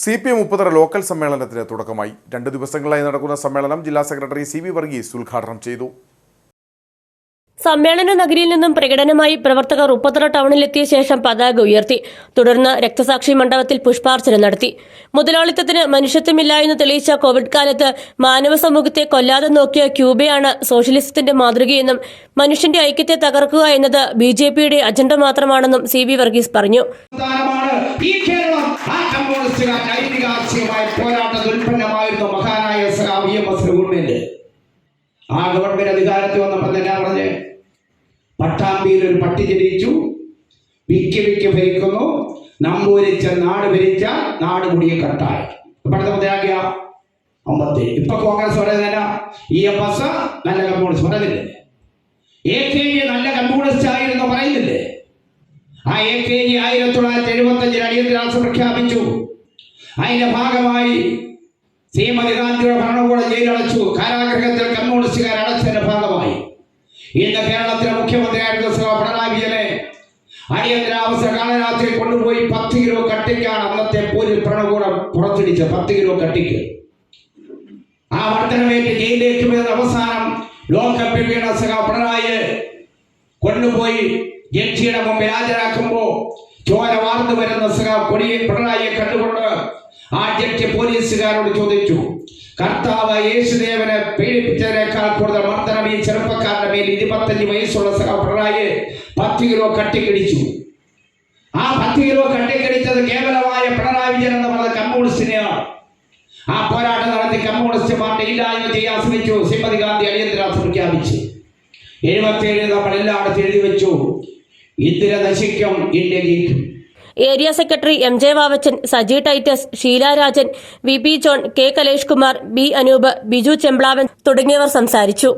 C P M മുപ്പതര local സമ്മേളനത്തിന് തുടക്കമായി. രണ്ട് ദിവസങ്ങളായി നടക്കുന്ന സമ്മേളനം ജില്ലാ സെക്രട്ടറി സി വി വർഗീസ് ഉദ്ഘാടനം ചെയ്തു. സമ്മേളന നഗരിയിൽ നിന്നും പ്രകടനമായി പ്രവർത്തകർ ഉപ്പത്തറ ടൗണിലെത്തിയ ശേഷം പതാക ഉയർത്തി. തുടർന്ന് രക്തസാക്ഷി മണ്ഡപത്തിൽ പുഷ്പാർച്ചന നടത്തി. മുതലാളിത്തത്തിന് മനുഷ്യത്വമില്ല എന്ന് തെളിയിച്ച കോവിഡ് കാലത്ത് മാനവ സമൂഹത്തെ കൊല്ലാതെ നോക്കിയ ക്യൂബയാണ് സോഷ്യലിസത്തിന്റെ മാതൃകയെന്നും മനുഷ്യന്റെ ഐക്യത്തെ തകർക്കുക എന്നത് ബി അജണ്ട മാത്രമാണെന്നും സി വർഗീസ് പറഞ്ഞു. ഈ കേരളം ആ കമ്മ്യൂണിസ്റ്റുകാർ ഐതിഹാസികമായ പോരാട്ടത്തിൽ ഉൽപ്പന്നമായിരുന്ന മഹാനായ സഖാവ് എം എസ് ഗവൺമെന്റ് ആ ഗവൺമെന്റ് അധികാരത്തിൽ വന്നപ്പോൾ തന്നെ പറഞ്ഞ് പട്ടാമ്പിയിൽ ഒരു പട്ടി ജനിച്ചു. വിക്കി വിക്കി ഭരിക്കുന്നു. നമ്പൂരിച്ച നാട് ഭരിച്ച നാട് മുടിയ കട്ടായി. ഇപ്പോഴത്തെ മുതലാക്കിയ ഇപ്പൊ കോൺഗ്രസ് പറയുന്നതിനാ ഇ എം എസ് നല്ല കമ്മ്യൂണിസ്റ്റ് പറയുന്നില്ലേ? എ കെ നല്ല കമ്മ്യൂണിസ്റ്റ് ആയിരുന്നു പറയുന്നില്ലേ? ആ എ കെ ജി ആയിരത്തി തൊള്ളായിരത്തി എഴുപത്തി അഞ്ചിൽ അടിയന്തരാവസ്ഥ പ്രഖ്യാപിച്ചു. അതിന്റെ ഭാഗമായി ശ്രീമതി ഗാന്ധിയുടെ ഭരണകൂടം ജയിലടച്ചു. കാരാഗ്രഹത്തിൽ കമ്മ്യൂണിസ്റ്റുകാർ അടച്ചതിന്റെ ഭാഗമായി. ഇന്ന് കേരളത്തിലെ മുഖ്യമന്ത്രിയായിരുന്ന ശ്രീ പിണറായി വിജയനെ അടിയന്തരാവസ്ഥ കാലരാത്രി കൊണ്ടുപോയി പത്ത് കിലോ കട്ടിക്കാണ് അന്നത്തെ പോലീസ് ഭരണകൂടം പുറത്തിടിച്ചത്. പത്ത് കിലോ കട്ടിക്ക്. ആ വർധനമേറ്റ് ജയിലിലേക്ക് വരുന്ന അവസാനം ലോകകപ്പിൽ വീണ സഖ പിണറായി കൊണ്ടുപോയി ജഡ്ജിയുടെ മുമ്പിൽ ഹാജരാക്കുമ്പോ ചോര വാർന്നു വരുന്ന സഹ കൊടി പിണറായിയെ കണ്ടുകൊണ്ട് ആ ജഡ്ജി പോലീസുകാരോട് ചോദിച്ചു കർത്താവ് യേശുദേവനെ പീഡിപ്പിച്ചതിനേക്കാൾ കൂടുതൽ മർദ്ദനം ഈ ചെറുപ്പക്കാരുടെ മേൽ ഇരുപത്തഞ്ച് വയസ്സുള്ള സഖ പിണറായി പത്ത് കിലോ കട്ടിക്കടിച്ചു. ആ പത്ത് കിലോ കട്ടിക്കടിച്ചത് കേവലമായ പിണറായി വിജയൻ എന്ന് പറഞ്ഞ കമ്മ്യൂണിസ്റ്റിനെയാണ് ആ പോരാട്ടം നടത്തി കമ്മ്യൂണിസ്റ്റ് പാർട്ടി ഇല്ലായ്മ ചെയ്യാൻ ശ്രമിച്ചു. ശ്രീമതി ഗാന്ധി അടിയന്തരാവസ്ഥ പ്രഖ്യാപിച്ചു. എഴുപത്തി ഏഴ് നമ്മൾ എല്ലായിടത്തും എഴുതി വെച്ചു. ഇന്ദിര നശിക്കും ഇന്ത്യ ജയിക്കും. Area secretary M J Vavachan Saji Titus Sheela Rajan V P John K Kalesh Kumar B Anoop Biju Chemplavan തുടങ്ങിയവർ സംസാരിച്ചു.